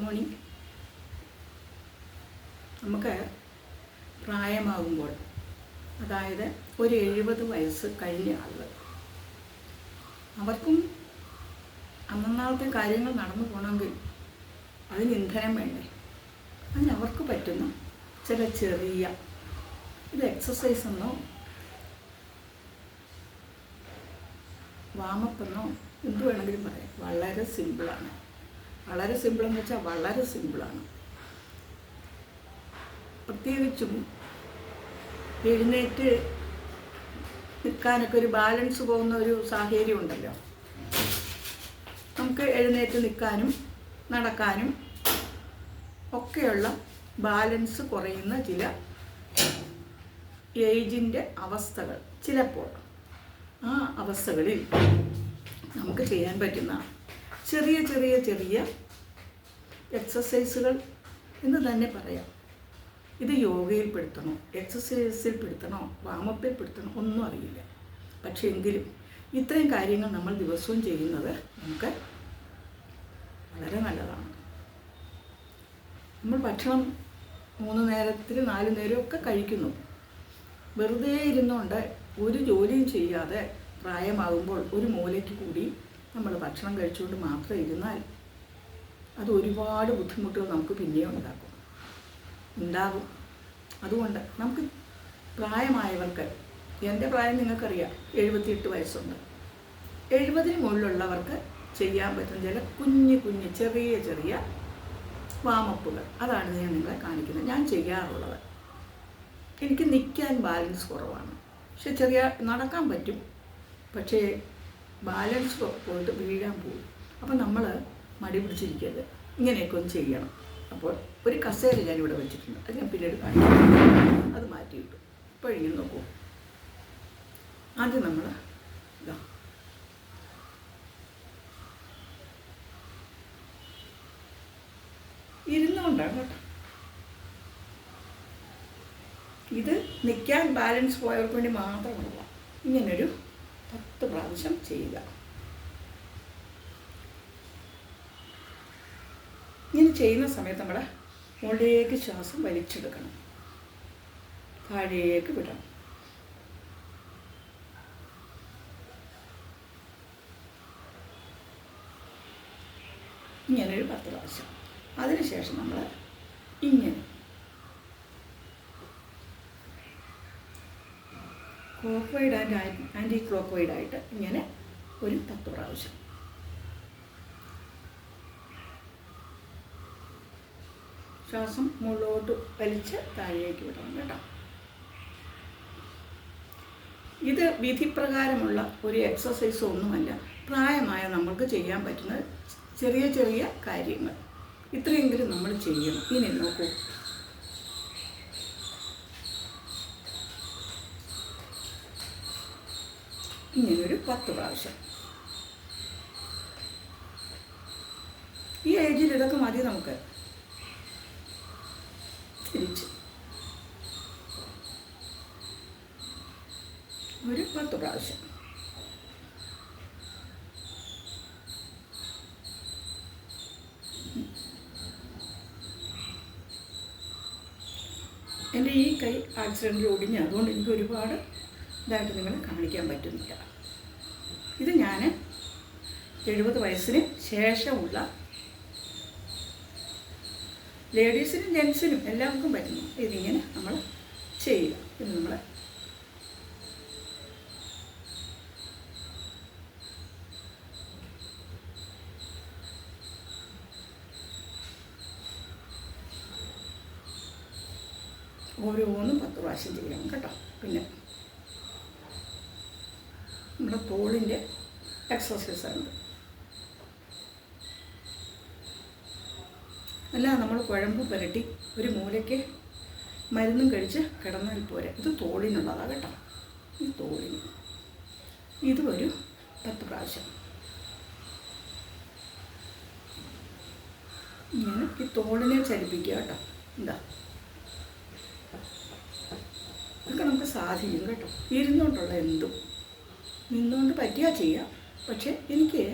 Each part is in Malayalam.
മോർണിംഗ് നമുക്ക് പ്രായമാകുമ്പോൾ അതായത് ഒരു എഴുപത് വയസ്സ് കഴിഞ്ഞ ആളുകൾ അവർക്കും അന്നന്നാളത്തെ കാര്യങ്ങൾ നടന്നു പോകണമെങ്കിൽ അതിന് ഇന്ധനം വേണ്ടേ? അതിന് അവർക്ക് പറ്റുന്ന ചില ചെറിയ ഇത് എക്സസൈസ് എന്നോ വാമപ്പെന്നോ എന്ത് വേണമെങ്കിലും പറയാം. വളരെ സിമ്പിളാണ് വളരെ സിമ്പിളെന്ന് വെച്ചാൽ വളരെ സിമ്പിളാണ്. പ്രത്യേകിച്ചും എഴുന്നേറ്റ് നിൽക്കാനൊക്കെ ഒരു ബാലൻസ് പോകുന്ന ഒരു സാഹചര്യം ഉണ്ടല്ലോ. നമുക്ക് എഴുന്നേറ്റ് നിൽക്കാനും നടക്കാനും ഒക്കെയുള്ള ബാലൻസ് കുറയുന്ന ചില ഏജിന്റെ അവസ്ഥകൾ. ചിലപ്പോൾ ആ അവസ്ഥകളിൽ നമുക്ക് ചെയ്യാൻ പറ്റുന്ന ചെറിയ ചെറിയ ചെറിയ എക്സസൈസുകൾ എന്ന് തന്നെ പറയാം. ഇത് യോഗയിൽ പെടുത്തണോ എക്സസൈസിൽ പെടുത്തണോ വാമപ്പിൽ പെടുത്തണോ ഒന്നും അറിയില്ല. പക്ഷേ എങ്കിലും ഇത്രയും കാര്യങ്ങൾ നമ്മൾ ദിവസവും ചെയ്യുന്നത് നമുക്ക് വളരെ നല്ലതാണ്. നമ്മൾ ഭക്ഷണം മൂന്ന് നേരത്തിൽ നാല് നേരമൊക്കെ കഴിക്കുന്നു. വെറുതെ ഇരുന്നുകൊണ്ട് ഒരു ജോലിയും ചെയ്യാതെ പ്രായമാകുമ്പോൾ ഒരു മൂലയ്ക്ക് കൂടി നമ്മൾ ഭക്ഷണം കഴിച്ചുകൊണ്ട് മാത്രം ഇരുന്നാൽ അത് ഒരുപാട് ബുദ്ധിമുട്ടുകൾ നമുക്ക് പിന്നെയും ഉണ്ടാക്കും. ഉണ്ടാകും. അതുകൊണ്ട് നമുക്ക് പ്രായമായവർക്ക് എന്റെ പ്രായം നിങ്ങൾക്കറിയാം എഴുപത്തിയെട്ട് വയസ്സുണ്ട്. എഴുപതിന് മുകളിലുള്ളവർക്ക് ചെയ്യാൻ പറ്റുന്ന ചില കുഞ്ഞു കുഞ്ഞു ചെറിയ ചെറിയ വാമപ്പുകൾ. അതാണ് ഞാൻ നിങ്ങളെ കാണിക്കുന്നത്. ഞാൻ ചെയ്യാറുള്ളത്. എനിക്ക് നിൽക്കാൻ ബാലൻസ് കുറവാണ്. പക്ഷെ ചെറിയ നടക്കാൻ പറ്റും. പക്ഷേ ബാലൻസ് പോയിട്ട് വീഴാൻ പോകും. അപ്പോൾ നമ്മൾ മടി പിടിച്ചിരിക്കരുത്. ഇങ്ങനെയൊക്കെ ഒന്ന് ചെയ്യണം. അപ്പോൾ ഒരു കസേര ഞാനിവിടെ വെച്ചിട്ടുണ്ട്. അത് ഞാൻ പിന്നീട് കാണിക്കും. അത് മാറ്റിയിട്ടു ഇപ്പോൾ ഇങ്ങനെ നോക്കൂ. ആദ്യം നമ്മൾ ഇതാ. ഇരുന്നുകൊണ്ടാണ് കേട്ടോ. ഇത് നിൽക്കാൻ ബാലൻസ് പോയവർക്ക് വേണ്ടി മാത്രമല്ല ഇങ്ങനൊരു പത്ത് പ്രാവശ്യം ചെയ്യുക. ഇങ്ങനെ ചെയ്യുന്ന സമയത്ത് നമ്മൾ മുകളിലേക്ക് ശ്വാസം വലിച്ചെടുക്കണം. താഴേക്ക് വിടണം. ഇങ്ങനൊരു പത്ത് പ്രാവശ്യം. അതിനുശേഷം നമ്മൾ ഇങ്ങനെ. Clockwise and anticlockwise ആയിട്ട് ഇങ്ങനെ ഒരു പത്ത് പ്രാവശ്യം ശ്വാസം മുകളിലോട്ട് വലിച്ച് താഴേക്ക് വിടണം കേട്ടോ. ഇത് വിധിപ്രകാരമുള്ള ഒരു എക്സസൈസ് ഒന്നുമല്ല. പ്രായമായ നമ്മൾക്ക് ചെയ്യാൻ പറ്റുന്ന ചെറിയ ചെറിയ കാര്യങ്ങൾ. ഇത്രയെങ്കിലും നമ്മൾ ചെയ്യണം. ഇനി നോക്കൂ. ഇങ്ങനൊരു പത്ത് പ്രാവശ്യം. ഈ ഏജിൽ ഇതൊക്കെ മതി നമുക്ക്. തിരിച്ച്. ഒരു പത്ത് പ്രാവശ്യം. എന്റെ ഈ കൈ ആക്സിഡന്റിൽ ഒടിഞ്ഞ് അതുകൊണ്ട് എനിക്ക് ഒരുപാട് ഇതായിട്ട് നിങ്ങൾ കാണിക്കാൻ പറ്റുന്നില്ല. ഇത് ഞാൻ എഴുപത് വയസ്സിന് ശേഷമുള്ള ലേഡീസിനും ജെൻസിനും എല്ലാവർക്കും പറ്റുന്നു ഇതിങ്ങനെ നമ്മൾ ചെയ്യുക. ഇത് നമ്മൾ ഓരോന്നും പത്ത് പ്രാവശ്യം ചെയ്യണം കേട്ടോ. പിന്നെ നമ്മുടെ തോളിന്റെ എക്സസൈസാണ് അല്ല നമ്മൾ കുഴമ്പ് പുരട്ടി ഒരു മൂലയ്ക്ക് മരുന്നും കഴിച്ച് കിടന്നാൽ പോരെ. ഇത് തോളിനുള്ളതാണ് കേട്ടോ. ഈ തോളിന്. ഇതും ഒരു പത്ത് പ്രാവശ്യം. ഇങ്ങനെ ഈ തോളിനെ ചലിപ്പിക്കുക കേട്ടോ. എന്താ ഇതൊക്കെ നമുക്ക് സാധിക്കും കേട്ടോ. ഇരുന്നുകൊണ്ടുള്ള എന്തും. നിന്നുകൊണ്ട് പറ്റിയാൽ ചെയ്യാം. പക്ഷേ എനിക്ക്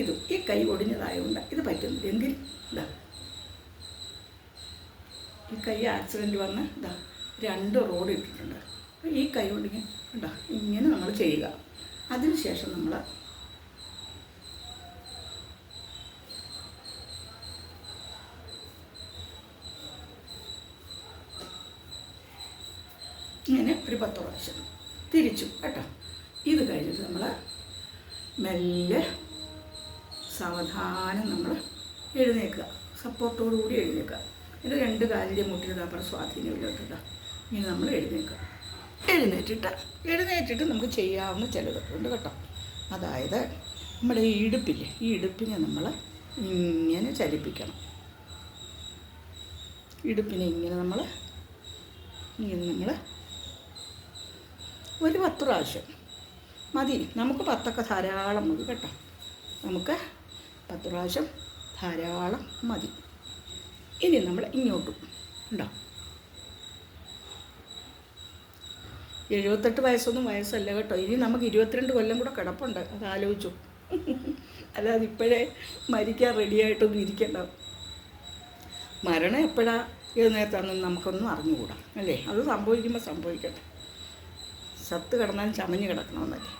ഇത് ഈ കൈ ഒടിഞ്ഞതായതുകൊണ്ട് ഇത് പറ്റുന്നില്ല. എങ്കിൽ ഇതാ ഈ കൈ ആക്സിഡന്റ് വന്ന് ഇതാ രണ്ട് റോഡ് ഇട്ടിട്ടുണ്ട്. അപ്പോൾ ഈ കൈ കൊണ്ട് ഇതാ ഇങ്ങനെ നമ്മൾ ചെയ്യുക. അതിനുശേഷം നമ്മൾ ഇങ്ങനെ ഒരു പത്ത് പ്രാവശ്യം തിരിച്ചു. കേട്ടോ? ഇത് കഴിഞ്ഞിട്ട് നമ്മൾ മെല്ലെ സാവധാനം നമ്മൾ എഴുന്നേക്കുക. സപ്പോർട്ടോടു കൂടി എഴുന്നേക്കുക. ഇത് രണ്ട് കാലിന്റെ മുട്ടിൽ അപ്പുറം സ്വാധീനമില്ലോട്ടില്ല ഇനി നമ്മൾ എഴുന്നേക്കുക. എഴുന്നേറ്റിട്ട് എഴുന്നേറ്റിട്ട് നമുക്ക് ചെയ്യാവുന്ന ചിലതൊക്കെയുണ്ട് കേട്ടോ. അതായത് നമ്മുടെ ഈ ഇടുപ്പില്ലേ ഈ ഇടുപ്പിനെ നമ്മൾ ഇങ്ങനെ ചലിപ്പിക്കണം. ഇടുപ്പിനെ ഇങ്ങനെ നമ്മൾ ഇങ്ങനെ നമ്മൾ ഒരു പത്ത് പ്രാവശ്യം മതി. നമുക്ക് പത്തൊക്കെ ധാരാളം മതി കേട്ടോ. നമുക്ക് പത്ത് പ്രാവശ്യം ധാരാളം മതി. ഇനി നമ്മൾ ഇങ്ങോട്ട് ഉണ്ടോ? എഴുപത്തെട്ട് വയസ്സൊന്നും വയസ്സല്ല കേട്ടോ. ഇനി നമുക്ക് ഇരുപത്തിരണ്ട് കൊല്ലം കൂടെ കിടപ്പുണ്ട്. അത് ആലോചിച്ചു. അല്ലാതെ ഇപ്പോഴേ മരിക്കാൻ റെഡിയായിട്ടൊന്നും ഇരിക്കണ്ട. മരണം എപ്പോഴാ? ഏത് നേരത്താണെന്ന് നമുക്കൊന്നും അറിഞ്ഞുകൂടാ. അല്ലേ? അത് സംഭവിക്കുമ്പോൾ സംഭവിക്കട്ടെ. സത്ത് കിടന്നാൽ ചമഞ്ഞ് കിടക്കണമെന്നല്ലേ?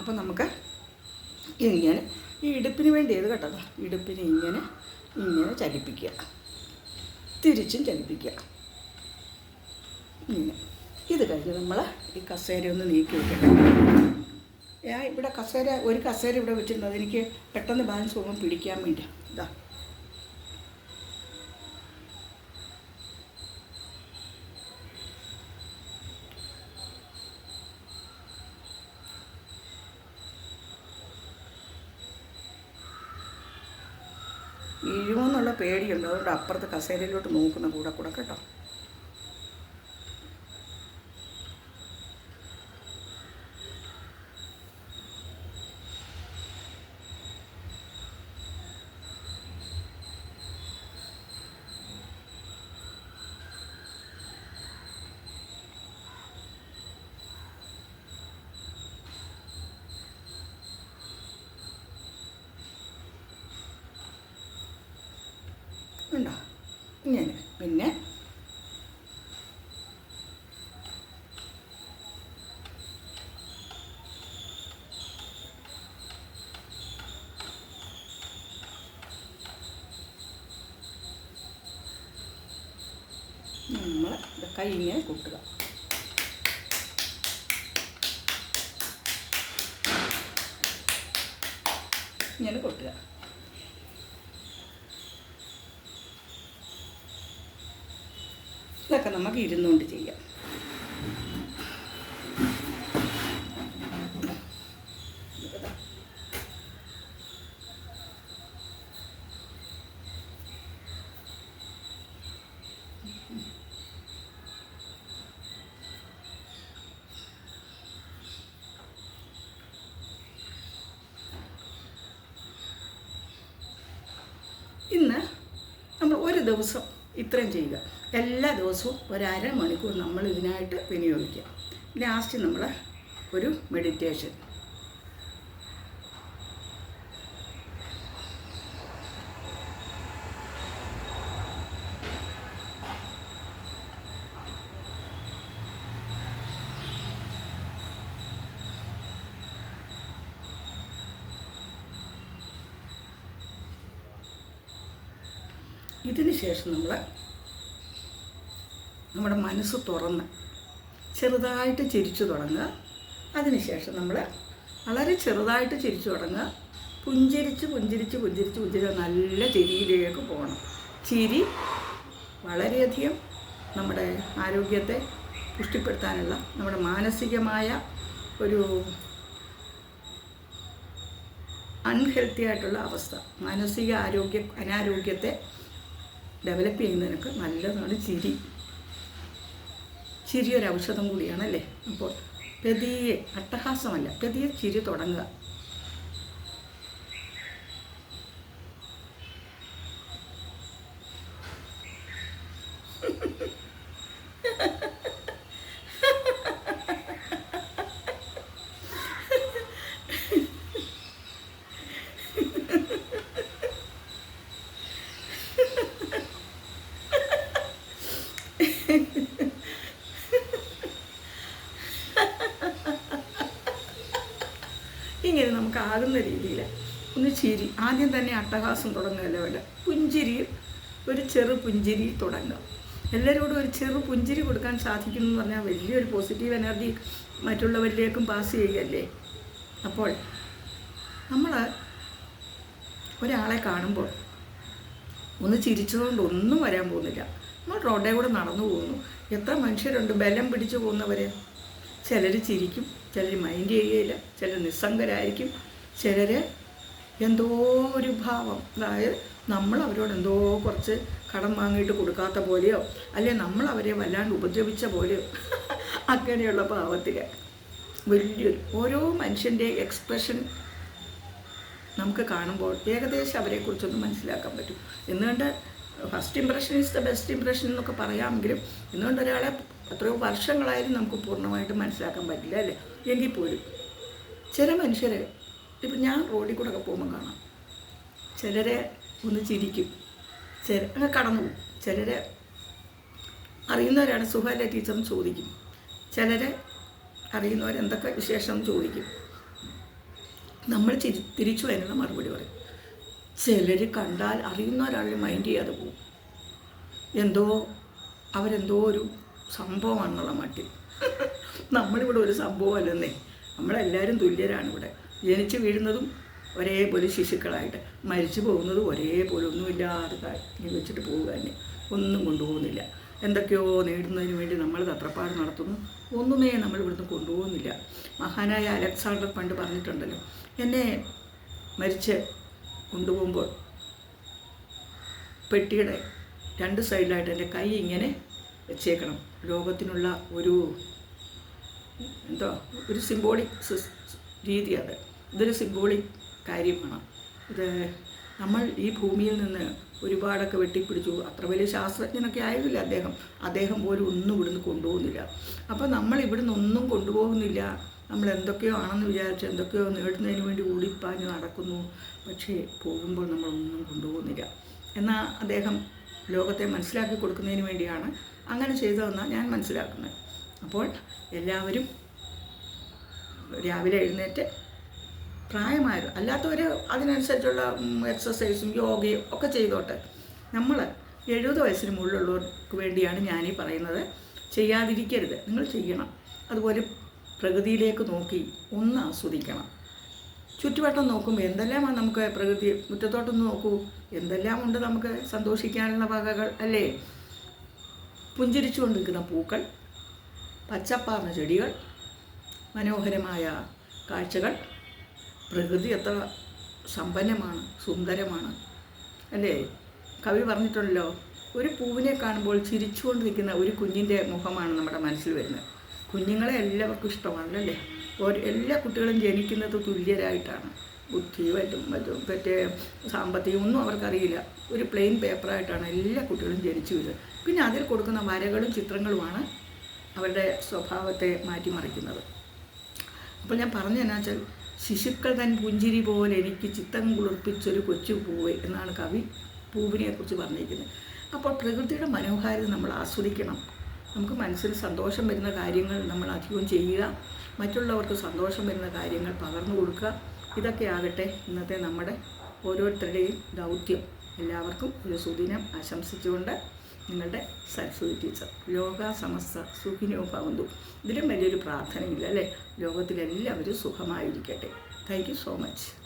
അപ്പം നമുക്ക് ഇങ്ങനെ ഈ ഇടുപ്പിന് വേണ്ടി ഏത് കേട്ടോ? ഇടുപ്പിന് ഇങ്ങനെ ഇങ്ങനെ ചലിപ്പിക്കുക. തിരിച്ചും ചലിപ്പിക്കുക. ഇങ്ങനെ. ഇത് കഴിഞ്ഞ് നമ്മൾ ഈ കസേര ഒന്ന് നീക്കി വെക്കട്ടെ ഞാൻ ഇവിടെ കസേര ഒരു കസേര ഇവിടെ വെച്ചിട്ടുണ്ട് അതെനിക്ക് പെട്ടെന്ന് ബാലൻസ് പോകുമ്പോൾ പിടിക്കാൻ വേണ്ടി ഇതാ അതുകൊണ്ട് അപ്പുറത്ത് കസേരയിലോട്ട് നോക്കുന്ന കൂടെ കൂടെ കേട്ടോ ഉണ്ടോ ഇങ്ങനെ. പിന്നെ നമ്മൾ ഇങ്ങനെ കൂട്ടുക ഇങ്ങനെ കൊട്ടുക ഇതൊക്കെ നമുക്ക് ഇരുന്നുകൊണ്ട് ചെയ്യാം. ഇന്ന് നമ്മൾ ഒരു ദിവസം ഇത്രയും ചെയ്യുക. എല്ലാ ദിവസവും ഒരു അരമണിക്കൂർ നമ്മൾ ഇതിനായിട്ട് വിനിയോഗിക്കുക ലാസ്റ്റ് നമ്മൾ ഒരു മെഡിറ്റേഷൻ ഇതിന് ശേഷം നമ്മൾ നമ്മുടെ മനസ്സ് തുറന്ന് ചെറുതായിട്ട് ചിരിച്ചു തുടങ്ങുക. അതിനുശേഷം നമ്മൾ വളരെ ചെറുതായിട്ട് ചിരിച്ചു തുടങ്ങുക. പുഞ്ചിരിച്ച് പുഞ്ചിരിച്ച് പുഞ്ചിരിച്ച് പുഞ്ചിരിച്ച് നല്ല ചിരിയിലേക്ക് പോകണം. ചിരി വളരെയധികം നമ്മുടെ ആരോഗ്യത്തെ പുഷ്ടിപ്പെടുത്താനുള്ള നമ്മുടെ മാനസികമായ ഒരു അൺഹെൽത്തി ആയിട്ടുള്ള അവസ്ഥ. മാനസിക ആരോഗ്യ അനാരോഗ്യത്തെ ഡെവലപ്പ് ചെയ്യുന്നതിനൊക്കെ നല്ലതാണ് ചിരി. ചിരി ഒരു ഔഷധം കൂടിയാണല്ലേ? അപ്പോൾ പ്രതിയെ അട്ടഹാസമല്ല പ്രതിയെ ചിരി തുടങ്ങുക. ആകുന്ന രീതിയിൽ ഒന്ന് ചിരി. ആദ്യം തന്നെ അട്ടഹാസം തുടങ്ങുകയല്ല വേണ്ട പുഞ്ചിരി ഒരു ചെറു പുഞ്ചിരി തുടങ്ങുക. എല്ലാവരോടും ഒരു ചെറു പുഞ്ചിരി കൊടുക്കാൻ സാധിക്കുന്നു എന്ന് പറഞ്ഞാൽ വലിയൊരു പോസിറ്റീവ് എനർജി മറ്റുള്ളവരിലേക്കും പാസ് ചെയ്യുകയല്ലേ? അപ്പോൾ നമ്മൾ ഒരാളെ കാണുമ്പോൾ ഒന്ന് ചിരിച്ചതുകൊണ്ട് ഒന്നും വരാൻ പോകുന്നില്ല. നമ്മൾ റോഡേ കൂടെ നടന്നു പോകുന്നു. എത്ര മനുഷ്യരുണ്ട് ബലം പിടിച്ചു പോകുന്നവർ ചിലർ ചിരിക്കും ചിലർ മൈൻഡ് ചെയ്യുകയില്ല ചിലർ നിസ്സംഗരായിരിക്കും. ചിലർ എന്തോ ഒരു ഭാവം. അതായത് നമ്മൾ അവരോട് എന്തോ കുറച്ച് കടം വാങ്ങിയിട്ട് കൊടുക്കാത്ത പോലെയോ അല്ലെ നമ്മൾ അവരെ വല്ലാണ്ട് ഉപദ്രവിച്ച പോലെയോ അങ്ങനെയുള്ള ഭാവത്തിൽ വലിയൊരു ഓരോ മനുഷ്യന്റെ എക്സ്പ്രഷൻ നമുക്ക് കാണുമ്പോൾ ഏകദേശം അവരെക്കുറിച്ചൊന്ന് മനസ്സിലാക്കാൻ പറ്റും. എന്നുകൊണ്ട് first impression is the best impression എന്നൊക്കെ പറയാമെങ്കിലും എന്നുകൊണ്ട് ഒരാളെ എത്രയോ വർഷങ്ങളായാലും നമുക്ക് പൂർണമായിട്ട് മനസ്സിലാക്കാൻ പറ്റില്ല അല്ലേ? എങ്കിൽ പോലും ചില മനുഷ്യർ ഇപ്പം ഞാൻ റോഡിൽ കൂടെ ഒക്കെ പോകുമ്പോൾ കാണാം. ചിലരെ ഒന്ന് ചിരിക്കും. ചില അങ്ങ് കടന്നു പോകും. ചിലരെ അറിയുന്നവരാണ് സുഖമല്ലേ ടീച്ചറും ചോദിക്കും. ചിലരെ അറിയുന്നവരെന്തൊക്കെ വിശേഷം എന്ന് ചോദിക്കും. നമ്മൾ ചിരി തിരിച്ചു വരുന്ന മറുപടി പറയും. ചിലർ കണ്ടാൽ അറിയുന്ന ഒരാളെ മൈൻഡ് ചെയ്യാതെ പോകും. എന്തോ അവരെന്തോ ഒരു സംഭവമാണെന്നുള്ള മട്ടിൽ. നമ്മളിവിടെ ഒരു സംഭവമല്ലെന്നേ നമ്മളെല്ലാവരും തുല്യരാണ് ഇവിടെ. ജനിച്ചു വീഴുന്നതും ഒരേപോലെ ശിശുക്കളായിട്ട് മരിച്ചു പോകുന്നതും ഒരേപോലെ ഒന്നുമില്ലാതെ വെച്ചിട്ട് പോവുക തന്നെ. ഒന്നും കൊണ്ടുപോകുന്നില്ല. എന്തൊക്കെയോ നേടുന്നതിന് വേണ്ടി നമ്മൾ തത്രപ്പാട് നടത്തുന്നു. ഒന്നുമേ നമ്മൾ ഇവിടുന്ന് കൊണ്ടുപോകുന്നില്ല. മഹാനായ അലക്സാണ്ടർ പണ്ട് പറഞ്ഞിട്ടുണ്ടല്ലോ എന്നെ മരിച്ച് കൊണ്ടുപോകുമ്പോൾ പെട്ടിയുടെ രണ്ട് സൈഡിലായിട്ട് എന്റെ കൈ ഇങ്ങനെ വെച്ചേക്കണം. ലോകത്തിനുള്ള ഒരു എന്തോ ഒരു സിംബോളിക് രീതി അത്. ഇതൊരു സിംബോളിക് കാര്യമാണ്. ഇത് നമ്മൾ ഈ ഭൂമിയിൽ നിന്ന് ഒരുപാടൊക്കെ വെട്ടിപ്പിടിച്ചു. അത്ര വലിയ ശാസ്ത്രജ്ഞനൊക്കെ ആയതില്ല അദ്ദേഹം. അദ്ദേഹം പോലും ഒന്നും ഇവിടുന്ന് കൊണ്ടുപോകുന്നില്ല. അപ്പോൾ നമ്മൾ ഇവിടുന്ന് ഒന്നും കൊണ്ടുപോകുന്നില്ല. നമ്മൾ എന്തൊക്കെയോ ആണെന്ന് വിചാരിച്ച് എന്തൊക്കെയോ നേടുന്നതിന് വേണ്ടി ഓടിപ്പാഞ്ഞ് നടക്കുന്നു. പക്ഷേ പോകുമ്പോൾ നമ്മളൊന്നും കൊണ്ടുപോകുന്നില്ല. എന്നാൽ അദ്ദേഹം ലോകത്തെ മനസ്സിലാക്കി കൊടുക്കുന്നതിന് വേണ്ടിയാണ് അങ്ങനെ ചെയ്തതെന്നാണ് ഞാൻ മനസ്സിലാക്കുന്നത്. അപ്പോൾ എല്ലാവരും രാവിലെ എഴുന്നേറ്റ് പ്രായമായത് അല്ലാത്തവർ അതിനനുസരിച്ചുള്ള എക്സസൈസും യോഗയും ഒക്കെ ചെയ്തോട്ടെ. നമ്മൾ എഴുപത് വയസ്സിന് മുകളിലുള്ളവർക്ക് വേണ്ടിയാണ് ഞാനീ പറയുന്നത്. ചെയ്യാതിരിക്കരുത്. നിങ്ങൾ ചെയ്യണം. അതുപോലെ പ്രകൃതിയിലേക്ക് നോക്കി ഒന്ന് ആസ്വദിക്കണം. ചുറ്റുവട്ടം നോക്കുമ്പോൾ എന്തെല്ലാമാണ് നമുക്ക് പ്രകൃതി മുറ്റത്തോട്ടൊന്ന് നോക്കൂ. എന്തെല്ലാം ഉണ്ട് നമുക്ക് സന്തോഷിക്കാനുള്ള വകകൾ അല്ലേ? പുഞ്ചിരിച്ചുകൊണ്ട് നിൽക്കുന്ന പൂക്കൾ പച്ചപ്പാർന്ന ചെടികൾ മനോഹരമായ കാഴ്ചകൾ പ്രകൃതി എത്ര സമ്പന്നമാണ് സുന്ദരമാണ്. അല്ലേ? കവി പറഞ്ഞിട്ടുണ്ടല്ലോ ഒരു പൂവിനെ കാണുമ്പോൾ ചിരിച്ചുകൊണ്ട് നിൽക്കുന്ന ഒരു കുഞ്ഞിന്റെ മുഖമാണ് നമ്മുടെ മനസ്സിൽ വരുന്നത്. കുഞ്ഞുങ്ങളെ എല്ലാവർക്കും ഇഷ്ടമാണ് അല്ലേ? ഒരു എല്ലാ കുട്ടികളും ജനിക്കുന്നത് തുല്യരായിട്ടാണ്. ബുദ്ധി മറ്റും മറ്റും സാമ്പത്തികം ഒന്നും അവർക്കറിയില്ല. ഒരു പ്ലെയിൻ പേപ്പറായിട്ടാണ് എല്ലാ കുട്ടികളും ജനിച്ചു വരുന്നത്. പിന്നെ അതിൽ കൊടുക്കുന്ന വരകളും ചിത്രങ്ങളുമാണ് അവരുടെ സ്വഭാവത്തെ മാറ്റിമറിക്കുന്നത്. അപ്പോൾ ഞാൻ പറഞ്ഞു വെച്ചാൽ ശിശുക്കൾ തൻ പുഞ്ചിരി പോലെ എനിക്ക് ചിത്തം കുളിർപ്പിച്ചൊരു കൊച്ചു പൂവ് എന്നാണ് കവി പൂവിനെക്കുറിച്ച് പറഞ്ഞിരിക്കുന്നത്. അപ്പോൾ പ്രകൃതിയുടെ മനോഹാരിത നമ്മൾ ആസ്വദിക്കണം. നമുക്ക് മനസ്സിൽ സന്തോഷം വരുന്ന കാര്യങ്ങൾ നമ്മൾ അധികം ചെയ്യുക. മറ്റുള്ളവർക്ക് സന്തോഷം വരുന്ന കാര്യങ്ങൾ പകർന്നു കൊടുക്കുക. ഇതൊക്കെ ആകട്ടെ ഇന്നത്തെ നമ്മുടെ ഓരോരുത്തരുടെയും ദൗത്യം. എല്ലാവർക്കും ഒരു സുദിനം ആശംസിച്ചുകൊണ്ട് നിങ്ങളുടെ സരസ്വതി ടീച്ചർ. ലോക സമസ്ത സുഖിനോ ഭവന്തു ഇതിലും വലിയൊരു പ്രാർത്ഥനയില്ല അല്ലേ? ലോകത്തിലെല്ലാവരും സുഖമായിരിക്കട്ടെ. Thank you so much